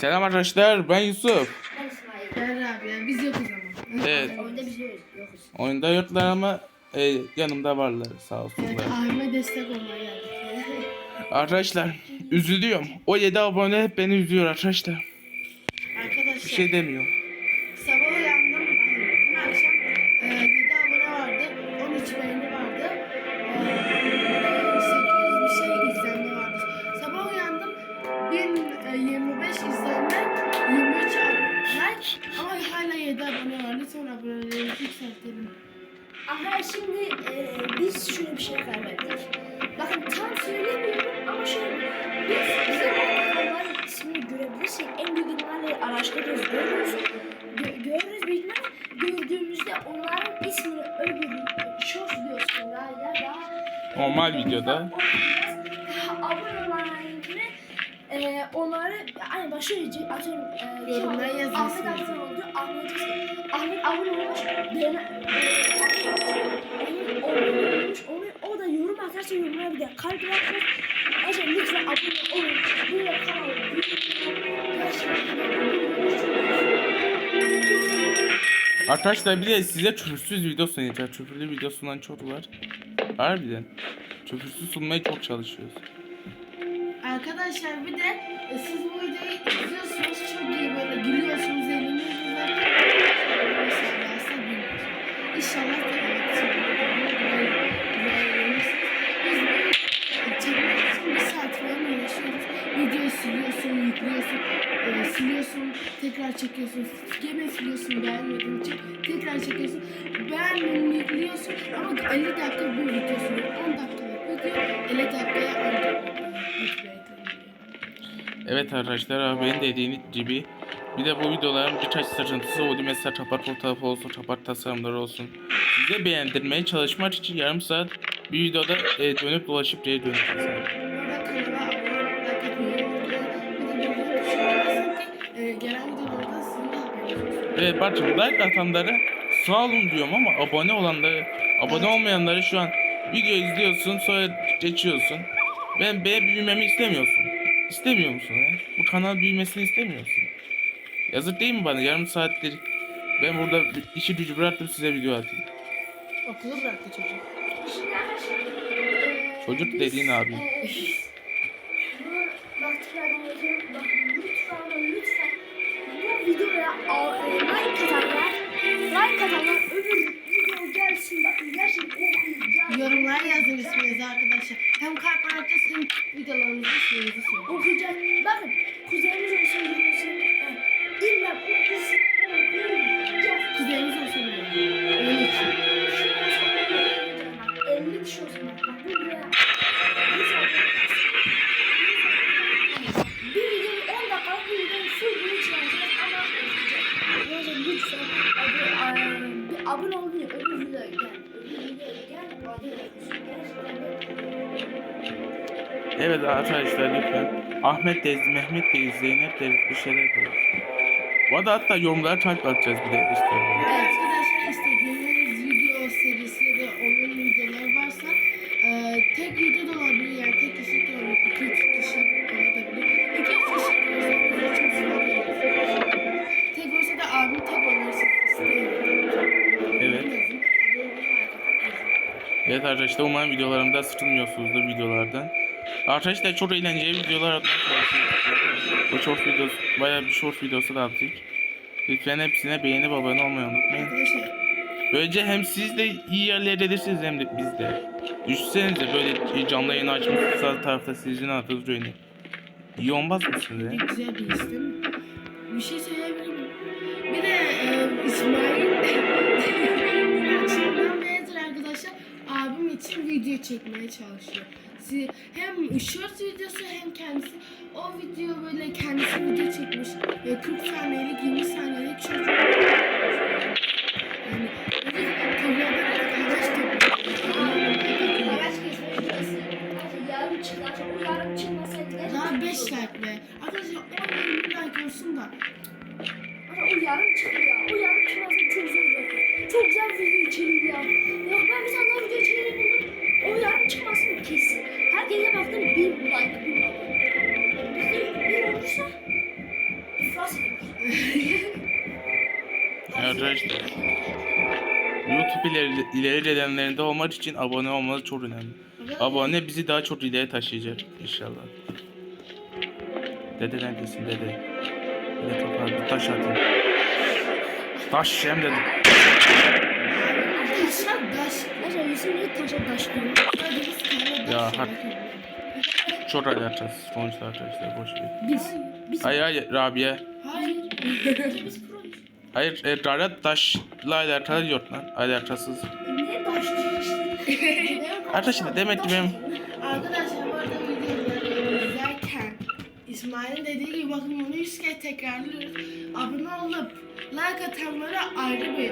Selam arkadaşlar ben Yusuf. Ben İsmail. Ben abi ya biz yokuz ama. Evet Oyunda biz yokuz. oyunda yoklar ama e, yanımda varlar sağ Evet olsunlar. abime destek olmaya geldik. Arkadaşlar üzülüyorum. O 7 abone hep beni üzüyor arkadaşlar. Arkadaşlar Bir şey demiyor. Ama şimdi e, biz şöyle bir şey verdik. Bakın tam söylemiyorum ama şöyle biz bize o kanalların ismini görebilirsek en büyük ihtimalle araştırıyoruz, görürüz. Gö- görürüz büyük ihtimalle gördüğümüzde onların ismini öbür short videosunda ya da Normal videoda. abone olanlarınkini e, onları hani başka diyecek atıyorum e, Yorumlara yazarsınız. Ahmet abone oldu Ahmet Ahmet abone olmuş beğen Ahmet abone olmuş onu o da yorum atarsa de kalp bırakır Ayrıca lütfen abone olun böyle kanalı Arkadaşlar bir de size küfürsüz video sunacağız. Küfürlü video sunan çok var. Harbiden. Küfürsüz sunmaya çok çalışıyoruz. Arkadaşlar bir de e, siz bu videoyu izliyorsunuz çok iyi böyle gülüyorsunuz eğleniyorsunuz ve İnşallah da evet, Biz bu çekmek için bir saat falan uğraşıyoruz. Videoyu siliyorsun, yüklüyorsun, e, siliyorsun, tekrar çekiyorsun, gene siliyorsun beğenmediğin için tekrar çekiyorsun. Beğenmediğini yüklüyorsun ama 50 dakika bir video sürüyor. 10 dakikalık video 50 dakikaya ancak. Evet arkadaşlar abi dediğiniz gibi bir de bu videoların birkaç sıkıntısı oldu. Mesela çapak fotoğrafı olsun, çapak tasarımları olsun. Size beğendirmeye çalışmak için yarım saat bir videoda e, dönüp dolaşıp geri döneceğiz. Ve bakın like atanlara sağ olun diyorum ama abone olanları, abone olmayanları şu an video izliyorsun sonra geçiyorsun. Ben B büyümemi istemiyorsun. İstemiyor musun? He? Bu kanal büyümesini istemiyorsun. Yazık değil mi bana? Yarım saattir ben burada işi gücü bıraktım size video atayım. Okulu bıraktı çocuk. Çocuk dediğin abi. Like atanlar öbür video gelsin bakın gerçekten okuyacağım. Yorumlara yazın isminizi arkadaşlar. Hem kalp bırakacağız hem videolarımızı isminizi söyleyin. Okuyacağız. Bakın kuzenimiz Evet arkadaşlar lütfen. Ahmet de izle, Mehmet de izle, Zeynep de izle, bir şeyler de. Bu arada hatta yorumlara kalp atacağız bir de işte. Arkadaşlar istediğiniz video serisi ya da oyun videoları varsa e, tek video da olabilir yani tek kişi de olabilir, iki üç kişi olabilir. İki üç kişi olursa çok sıra Tek olsa da abim tek oynarsa isteyin. Evet. Evet arkadaşlar umarım videolarımda sıkılmıyorsunuzdur videolardan. Arkadaşlar çok eğlenceli videolar atmaya çalışıyoruz. Bu short videosu, bayağı bir short videosu da attık. Lütfen hepsine beğenip abone olmayı unutmayın. Böylece hem siz de iyi yerlere gelirsiniz hem de biz de. Düşünsenize böyle canlı yayın açmışsınız sağ tarafta sizin adınız öyle. İyi olmaz mı size? güzel bir isim. Bir şey söyleyebilir miyim? Bir de e, İsmail akşamdan beridir arkadaşlar abim için video çekmeye çalışıyor. Hem short videosu hem kendisi o video böyle kendisi video çekmiş. E, 40 saniyelik 20 saniyelik short Yani Daha çok 5 iyi olur. like be. Arkadaşlar 10 like olsun da. Ama o yarım çıktı ya. O yarım zor olur. Çok güzel video içeriği ileri, ileri gelenlerinde olmak için abone olmanız çok önemli. Abone bizi daha çok ileri taşıyacak inşallah. Dede neredesin dede? Dede bir taş atayım. Taş hem dedi. Ya, yapalım. Çok alakasız sonuçta arkadaşlar boş ver. Biz. Biz. Hayır hayır Rabia. Hayır. Hayır e, Rara taşla alakalı yok lan. Alakasız. Niye taş? Arkadaşlar demek ki benim Arkadaşlar bu arada videoları izlerken İsmail'in dediği gibi bakın bunu yüz kere tekrarlıyoruz. Abone olup like atanlara ayrı bir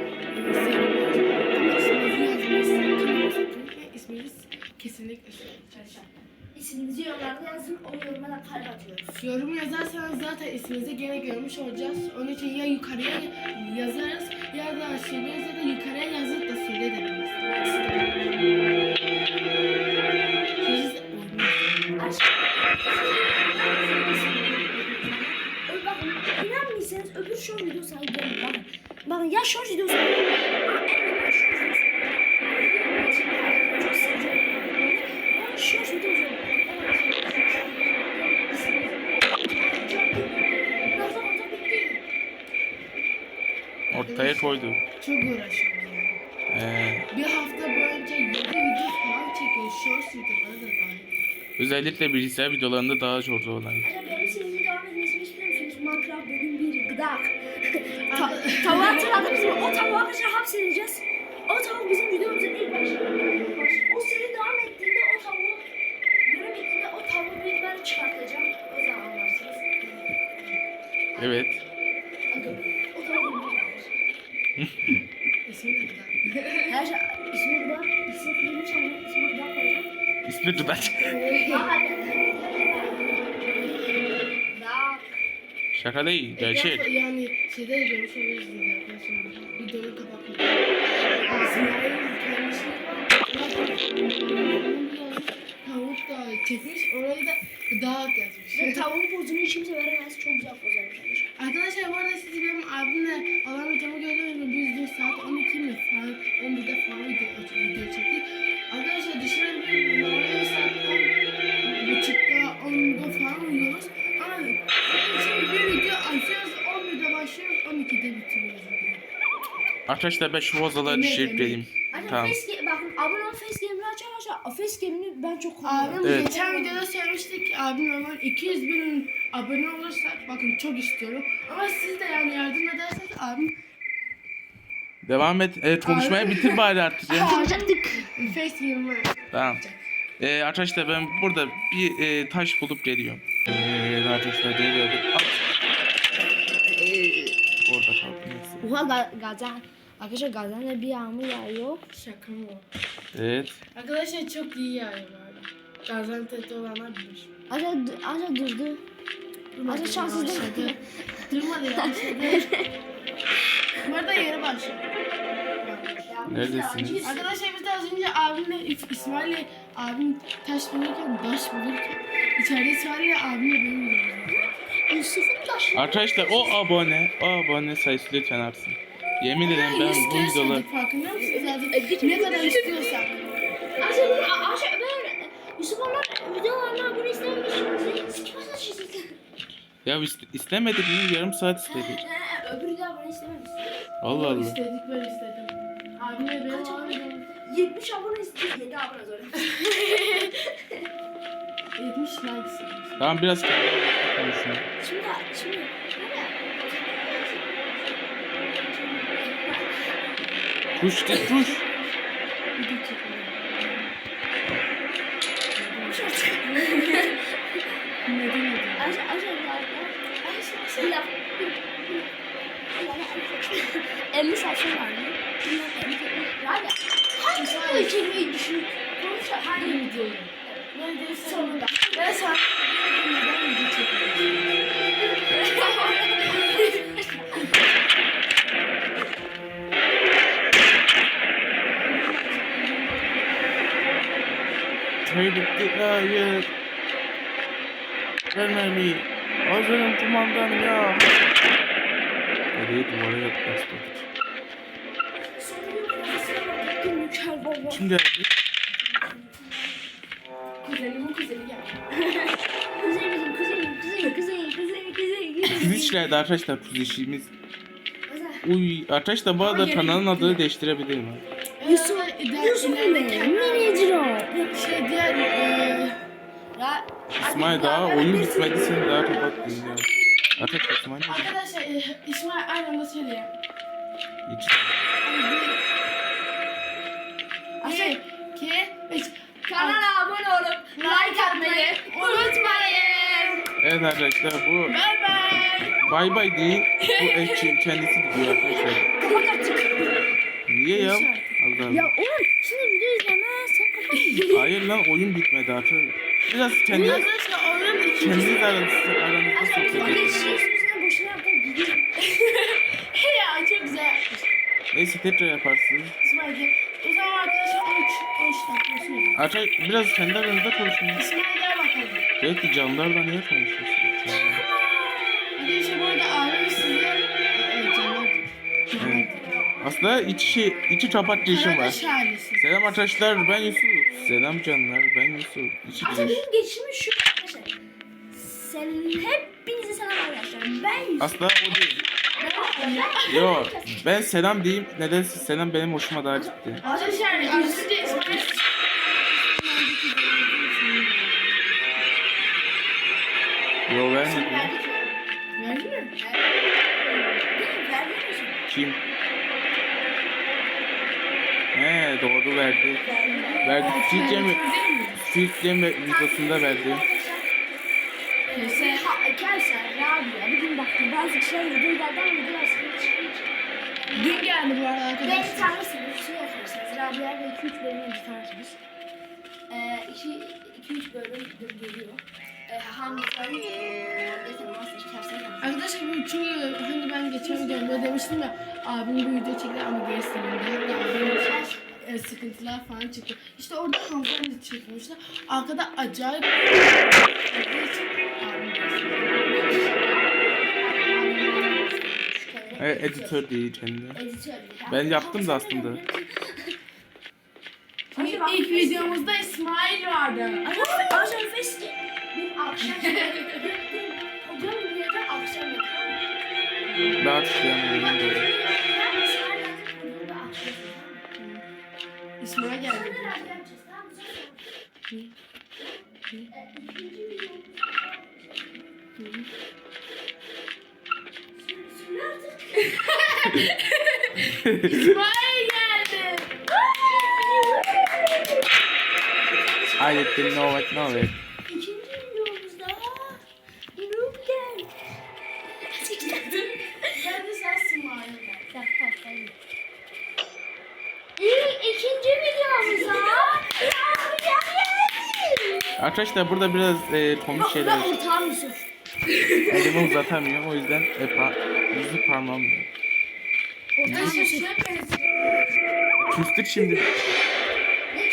seviniyoruz. Ama isminizi yazmayı kesinlikle söyleyeceğiz. İsminizi yorumlarda yazın. O yoruma da kalp atıyoruz. Yorum yazarsanız zaten isminizi gene görmüş olacağız. Onun için ya yukarıya yazarız ya da aşağıya ya da yukarıya yazıp da söyleyebiliriz. İnanmıyorsanız öbür short videosu gelin bakın. Ya short videosu Aa, koydu. çok uğraşıyoruz yani. Ee, Bir hafta boyunca 7 video falan çekiyoruz. Shorts videoları da dahil. özellikle bilgisayar videolarında daha çok. Acaba benim seninle devam etmesini istiyor musunuz? Minecraft bölüm 1 gıdak. Ta tavuğu hatırladınız mı? O tavuğu arkadaşlar hapsedeceğiz. O tavuk bizim videomuzun ilk başı. O seri devam ettiğinde o tavuğu bölüm bittiğinde o tavuğu bir ben çıkartacağım. O zaman anlarsınız. Evet. O tavuğu İsmi güzel. Her şey ismi gıdak. İsmi çalmak. İsmi gıdak koyacağım. İsmi. Gıdak. Şaka değil. Gerçek. Yani şeyde de görmüş olabilirsiniz arkadaşlar. Videoyu kapatmak. Tavuk da çekmiş. Orayı da dağıt yazmış. Ve tavuğun pozunu hiç kimse veremez. Arkadaşlar ben şu vazaları düşürüp geleyim. Anne Tamam. face bakın abone ol face game'ini aç arkadaşlar. Face game'ini ben çok kullanıyorum. Abim Evet. geçen videoda söylemiştik ki abim normal 200 bin abone olursak bakın çok istiyorum. Ama siz de yani yardım ederseniz abim Devam et. Evet konuşmaya bitir bari artık ya. Yapacaktık. Face Game'ı Tamam. Ee, arkadaşlar ben burada bir e, taş bulup geliyorum. Ee, arkadaşlar geliyorum. At. Orada kaldı neyse. Oha ga Gazan. Arkadaşlar Gazan'da bir yağmur yağıyor. şaka mı? Evet. Arkadaşlar çok iyi yağıyor arada. Gaziantep'te olanlar bilir. Arkadaşlar arkadaşlar durdu. Arkadaşlar şanssız değil mi? Yavaşladı. Durmadı yavaşladı. bu arada yeni başladı. Neredesiniz? Arkadaşlar biz de az önce abimle İs- İsmail'le abim taş bulurken, taş bulurken içeride İsmail'le abimle benim Yusuf'un taşı. Arkadaşlar o abone, o abone sayısı lütfen artsın. Yemin ederim ben bu videoları... Farkında mısınız? E, ne kadar. Arkadaşlar bunu arkadaşlar ben Yusuf onlar videolarına abone istememiş. Sikip atacağız. Ya is- istemedik mi? Yarım saat istedik. Öbürü de abone istememiş. Allah Allah. İstedik ben istedim. Abimle benim Kaç abone? abim 70 abone istedik. 7 abone zor. 70 like istedim. Tamam biraz kendime konuşun. Şimdi şimdi. Kuş git kuş. 50 sayfa var mı? Var ya. Hangi düşünüyorsun? Konuşa Hangi videoyu? Sonunda? Ben sana Ver mermiyi. Hazırım kumandan ya. Nereye duvara yaklaştırdık. Kim geldi? Kuzenimin kuzeni geldi. kuzenim, kuzenim, kuzenim, kuzenim, kuzenim, kuzenim. Kuzi işlerdi arkadaşlar kuzi işimiz. Uy arkadaşlar bu arada kanalın adını değiştirebilir mi? Yusuf, Yusuf ne? İsmail daha oyun bitmedi sen daha kapat dinliyorum. Arkadaşlar İsmail ne? arkadaşlar eee, İsmail aynı anda söyleyeyim. İki tane. Bir, iki, üç. Kanala abone olup like atmayı unutmayın. Evet arkadaşlar bu Bye bye. bay bay değil. Bu eşçi kendisi gidiyor arkadaşlar. Niye ya? Allah Ya Allah. oğlum şimdi video izlemezsen kapat. Hayır lan oyun bitmedi arkadaşlar. Biraz kendiniz, Arkadaşlar oyunun ikinci kendiniz aranızda, aranızda sohbet boşuna yaptık gidiyor. ya çok güzel yapmış. Neyse tekrar yaparsınız. İsmail o zaman arkadaşlar 13 13 dakika. Arkadaşlar biraz kendi aranızda konuşun. İsmail gel bakalım. Belki canlarla niye konuşuyorsunuz? Arkadaşlar bu arada abim size. Aslında içi, içi çapatçı işim var. Selam arkadaşlar ben Yusuf. Selam canlar ben Yusuf. İçi Aslında benim geçişim şu arkadaşlar. Sen hepinize selam arkadaşlar. Ben Yusuf. Aslında o değil. Yo ben selam diyeyim. Nedense selam benim hoşuma daha gitti. Arkadaşlar aslında İsmail Yo vermedi. Verdik mi? Verdi mi? Kim? He doğru verdi. Verdi. Türkçe mi? Türkçe mi videosunda verdi. Arkadaşlar Rabia bugün baktım bazı kişiler videolardan videolar sıkıntı çıkıyor. Gün geldi bu arada Ben arkadaşlar. tanırsınız, şey yaparsınız. Rabia ve 2-3 bölüm önce tanırsınız. 2-3 bölümdür geliyor. Ee, var? Desem Master Chef'e Arkadaşlar bu çünkü hani ben geçen videomda demiştim ya abim bu video çekti ama geri silindi. Hatta abim e, sıkıntılar falan çıktı. İşte orada hanımefendi çekmişler. Arkada acayip. Evet editör değil kendine. Editör. Ben yaptım da aslında. İlk videomuzda İsmail vardı. Akşam. Bir akşam Hocam bir yerden akşam yapalım. Ben böyle. Söyle artık. İsmail geldi. Hayrettin no what no way. İkinci Arkadaşlar burada biraz e, komik şeyler. Ben ortağım Yusuf. Elimi uzatamıyorum o yüzden e, pa parmağım yok. Ortağım Yusuf. Küstük şimdi.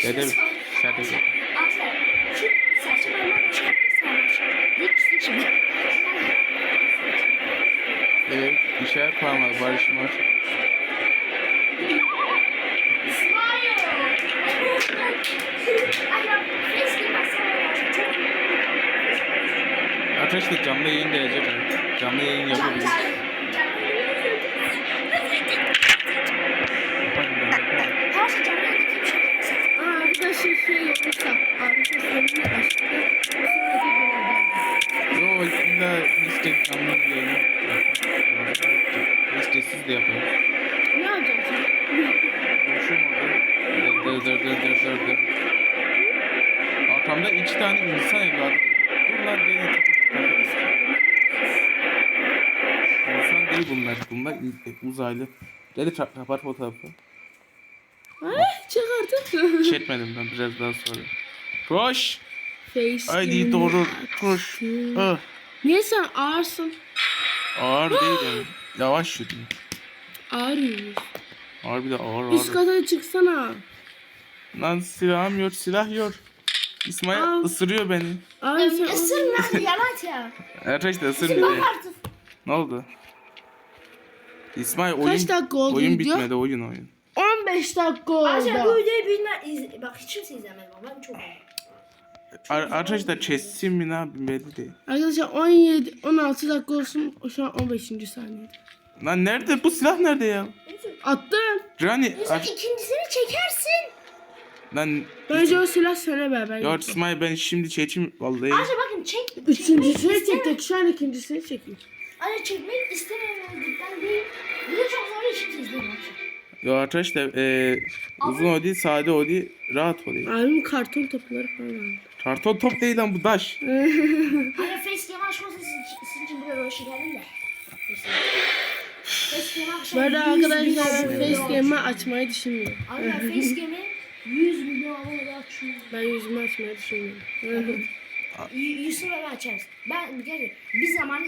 Dede Ne küstü şimdi? Evet işaret parmağı barışma. Arkadaşlar canlı yayın gelecek. Canlı yayın yapabiliriz. Arkadaşlar şey yoksa arkadaşlar sorunu açtı. Yo illa işte canlı yayın yaparım. İşte siz de yapın. Ne yapacaksın? Konuşuyorum orada. Dır dır dır dır dır dır. Arkamda iki tane insan evladı. İn- uzaylı. Dedi çap- kapat fotoğrafı. Çık artık. Çekmedim ben biraz daha sonra. Koş. Face Haydi doğru. Koş. Ah. Niye sen ağırsın? Ağır değil yani. Yavaş yürü. Ağır. Ağır bir de ağır Üst ağır. kata çıksana. Lan silahım yok silah yok. İsmail Al. ısırıyor beni. Ağır sen Isırma yavaş ya. Arkadaşlar ısırmıyor. Artık. Ne oldu? İsmail oyun Kaç dakika oldu oyun video? bitmedi oyun oyun. 11 15 dakika Arkadaşlar bu oldu. videoyu bilmem iz... Bak hiç kimse izlemedi ama ben çok Ar- arkadaşlar çesin mi ne yapayım belli değil. Arkadaşlar 17 16 dakika olsun. Şu an 15. saniye. Lan nerede bu silah nerede ya? Attım. Rani aç. ikincisini çekersin. Lan Bence o silah sana beraber. ya gitti. İsmail ben şimdi çekeyim vallahi. Arkadaşlar bakın çek. Üçüncüsünü çektik. Şu an ikincisini çekiyor. Arkadaşlar çekmek istememezlikten değil. Bu da çok zor iş için izledim arkadaşlar. E, uzun o değil sade o değil rahat o değil. Abim karton topları falan aldı. Karton top değil lan bu daş. Arkadaşlar facecam açmasın sizin, sizin için buraya şey geldim de. Bu akşam arada 100 arkadaşlar ben olmuş. açmayı düşünmüyorum. Arkadaşlar facecam'i 100 milyon abone açıyor. Ben yüzümü açmayı düşünmüyorum. Y- Yusuf abi açarız. Ben kere bir zaman,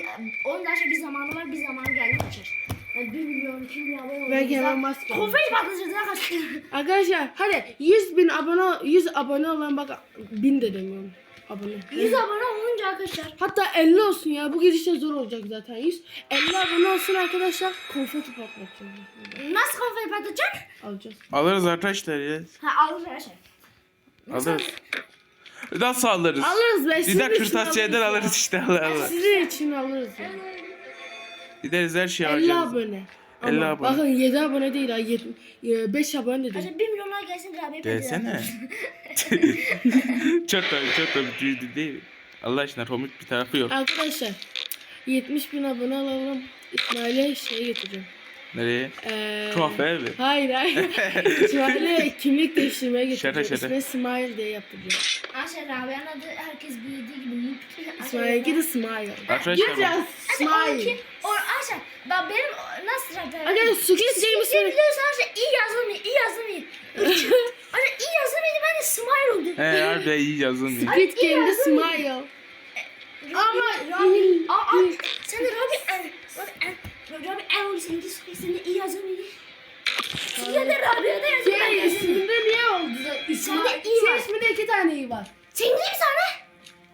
onun da bir zamanı var, bir zamanı geldi açarız. Yani 1 milyon, 2 milyon abone. Belki hemen maske. Konfeti patlatacağız arkadaşlar. Arkadaşlar hadi 100 bin abone 100 abone olan bak bin de demiyorum abone. 100 abone olunca arkadaşlar. Hatta 50 olsun ya bu gidişle zor olacak zaten 100. 50 abone olsun arkadaşlar konfeti patlatacağım. Nasıl konfeti patlatacak? Alacağız. Alırız arkadaşlar ya. Ha alır arkadaşlar. Alırız. Nasıl alırız? Alırız be. Bir sizin de için kırtasiyeden alırız alırız işte Allah. Allah. Sizin için alırız ya. Gideriz her şeyi 50 alacağız. abone. 50 Ama abone. Bakın 7 abone değil ha 5 abone de değil. Arkadaşlar 1 milyonlar gelsin Rabia'ya Gelsene. çok da çok da büyüdü değil. Allah aşkına komik bir tarafı yok. Arkadaşlar 70 bin abone alalım. İsmail'e şey getireceğim. Nereye? Ee, Tuhaf mi? Hayır hayır. İsmail'e kimlik değiştirmeye getireceğim. Şaka şaka. İsmail Smile diye yaptıracağım. Arkadaşlar Rabia'nın adı herkes bildiği gibi. İsmail'e de Smile. Arkadaşlar. Smile. O Arkadaşlar ben benim nasıl Rabia? Arkadaşlar Game'i Sen söyle. biliyorsun arkadaşlar iyi yazılmıyor, iyi yazılmıyor. Arkadaşlar iyi yazılmıyor ben de Smile oldum. He harbi iyi yazın ya. Squid Game'de Smile. Ama Rabi, aa, aa, sen de Rabi, e, Rabi, e, Rabi, e, oğlum sen de sen de iyi yazılmıyor. Ya da Rabia'da yazıyor. ben Şey isminde niye oldu? İsminde, iyi var. isminde iki tane iyi var. Sen değil mi sana?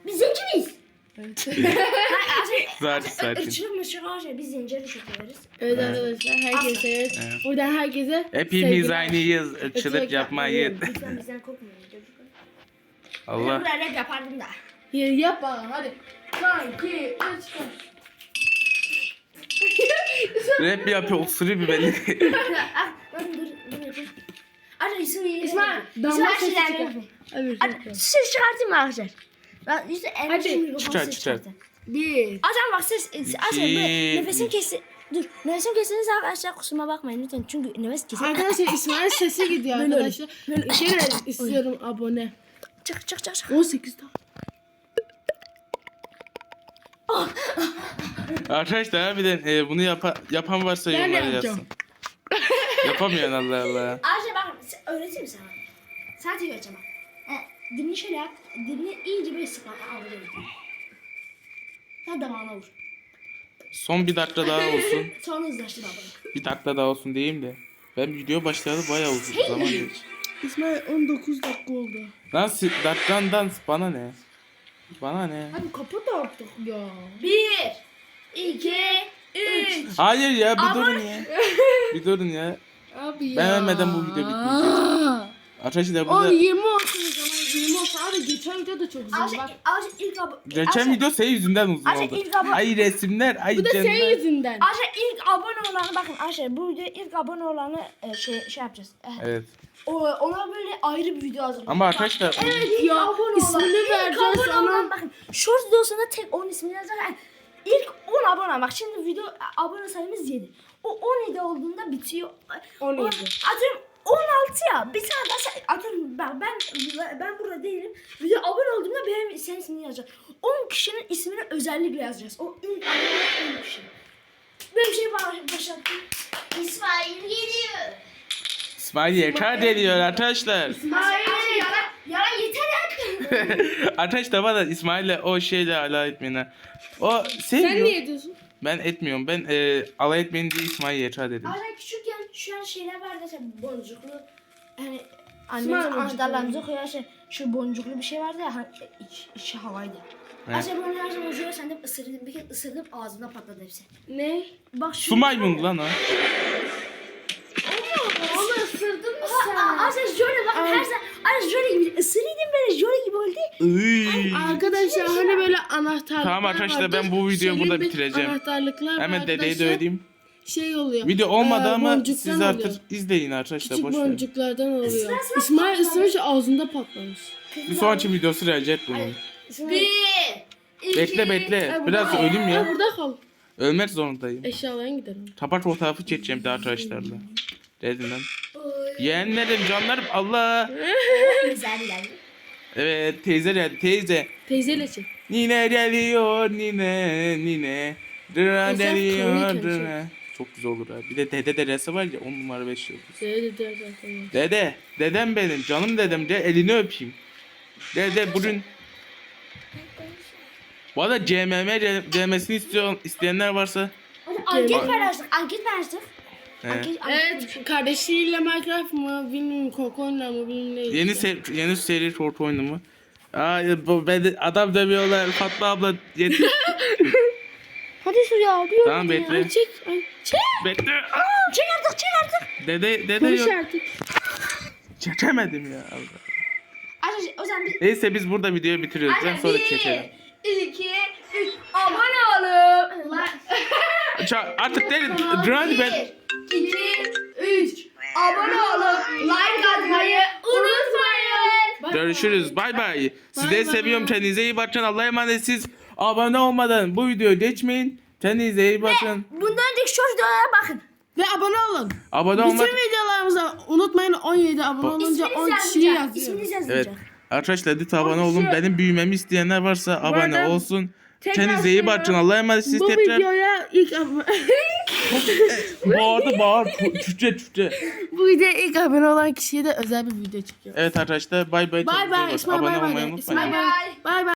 Biz zenci miyiz? Sakin sakin. Irkçılık biz zencileri çok severiz. Evet Evet. arkadaşlar herkese evet. Evet. Buradan herkese Hepimiz aynıyız. Irkçılık yapmayın. Lütfen bizden korkmayın çocuklar. Ben Allah. buraya rap yapardım da. Ya, yap bakalım hadi. 1, 2, 3, 4. Rap yapıyor osuruyor bir belli. Ah, dur, dur İsmail İsmail, damla sesi çıkar. Evet. Hadi ses çıkartayım mı arkadaşlar? Ben işte en Hadi. Çıkar, ses çıkar. Bir. Arkadaşlar bak ses, arkadaşlar böyle nefesim kesti. Dur, nefesim kestiğiniz arkadaşlar kusuruma bakmayın lütfen çünkü nefes kesin. Arkadaşlar İsmail sesi gidiyor Böyle öyle. arkadaşlar. Şey ver, istiyorum abone. Çık çık çık çık. 18 daha. Arkadaşlar harbiden e, bunu yapa, yapan varsa Ben yorumlara yapacağım. yazsın. Yapamayan Allah Allah. Arkadaşlar bak öğreteyim sana. Sana tek öğreteceğim bak. E, dilini şöyle yap. Dilini iyice böyle sık bak. Al böyle. Sen damağına vur. Son bir dakika daha olsun. Sonra hızlaştır babanı. Bir dakika daha olsun diyeyim de. Ben video başlayalı bayağı uzun zaman geçti. İsmail 19 dakika oldu. Lan si- dakikadan dans bana ne? Bana ne? Hadi kapat artık ya. Bir, iki, üç. Hayır ya bir Ama- durun ya. Bir durun ya. Abi ya. Ben ölmeden bu video bitmeyecek. Arkadaşlar Oğlum burada 20 olsun o zaman 20 olsun. Abi geçen video da çok güzel. Bak. İlk abone. geçen video senin yüzünden uzun Arkadaşlar oldu. ilk abone. Ay resimler, ay Bu da senin canlar. yüzünden. Arkadaşlar ilk abone olanı bakın arkadaşlar bu videoya ilk abone olanı e, şey şey yapacağız. E, Evet. o, ona böyle ayrı bir video hazırlayacağız. Ama arkadaşlar Evet Ya, ya abone ismini olan. ilk vereceğiz abone ama- olan bakın short videosunda tek 10 ismini yazacak. İlk 10 abone bak şimdi video abone sayımız 7. O 17 olduğunda bitiyor. 17. O- Atıyorum 16 ya. Bir tane daha atıyorum ben ben ben burada değilim. Video abone olduğumda benim senin ismini yazacak. 10 kişinin ismini özellikle yazacağız. O ilk abone olan 10 kişi. Böyle bir şey baş- başlattım. İsmail geliyor. İsmail yeter geliyor arkadaşlar. İsmail arkadaşlar bana İsmail'le o şeyle alay etmeyin ha. O sevmiyor. Sen niye diyorsun? Ben etmiyorum. Ben e, alay etmeyin diye İsmail yeter dedim. Aynen küçükken şu an şeyler vardı işte boncuklu. Hani annemiz boncuklu. anahtarlarımızı koyar şey, şu boncuklu bir şey vardı ya hani iç, içi havaydı. Evet. Ayşe bunu her zaman ucuyla sen de ısırdım. Bir kez ısırdım ağzımda patladı hepsi. Ne? Bak şu Su maymunu lan o. Onu ısırdın Arkadaşlar şöyle bakın her zaman. Arkadaşlar şöyle gibi ısırıyordum böyle şöyle gibi oldu. Iy. Arkadaşlar hani böyle anahtarlıklar Tamam arkadaşlar, vardır. ben bu videoyu burada bitireceğim. Anahtarlıklar Hemen dedeyi de arkadaşlar. ödeyeyim. Şey oluyor. Video olmadı Ee, ama siz artık oluyor. izleyin arkadaşlar Küçük boş boncuklardan oluyor. İsmail ısırmış ağzında patlamış. Bir sonraki videosu gelecek bunun. Bir. iki, Bekle bekle. Biraz Ha, ya. burada kal. Ölmek zorundayım. Eşyaların giderim. Kapak fotoğrafı çekeceğim de arkadaşlarla. Dedim. Oy. Yeğenlerim canlarım Allah. Güzel geldi. Evet teyze geldi teyze. Teyzeyle çek. Nine geliyor nine nine. Dıra Özel geliyor dıra. Çok güzel olur ha. Bir de dede deresi var ya 10 numara 5 yıldız. Teyze de zaten. Dede, dedem benim, canım dedem de elini öpeyim. Dede bugün bu arada CMM demesini istiyor, isteyenler varsa anket paylaştık. Anket paylaştık. he. Anket Evet kardeşiyle Minecraft mı bilmiyorum korku oyunlar mı bilmiyorum ne. Yeni se yeni seri short oyunu mu? Aa bu ben de- adam dövüyorlar. Fatma abla yetiş. Hadi şuraya bir tamam bekle. Ay çek. Ay çek. Bekle. Aa, Çek artık çek artık. Dede dede Konuş yok. artık. Çekemedim ya. Allah. Arkadaşlar o zaman bir... Neyse biz burada videoyu bitiriyoruz. Ben sonra çekelim. iki, üç. Abone olun. Ça- artık değil. Hadi ben Bir, iki, üç. Abone olun. Like atmayı unutmayın. Görüşürüz. Bay bay. Bay bay. seviyorum. Kendinize iyi bakın. Allah'a emanetsiz. Abone olmadan bu videoyu geçmeyin. Kendinize iyi bakın. Bundan önceki short videolara bakın. Ve abone olun. Abone olmak. Bütün videolarımıza unutmayın 17 abone olunca 10 İsminiz kişiyi yazıyor. Evet. Arkadaşlar lütfen abone olun. Benim büyümemi isteyenler varsa abone arada olsun. Kendinize iyi bakın. Allah'a emanetsiniz Bu tekrar. videoya ilk abone Bağırdı bağır. Türkçe Türkçe. Bu videoya ilk abone olan kişiye de özel bir video çekiyor. Evet arkadaşlar bay bay. Bay bay bakın. İsmail Abone bay olmayı bay. unutmayın. İsmail bay bay. Bay bay.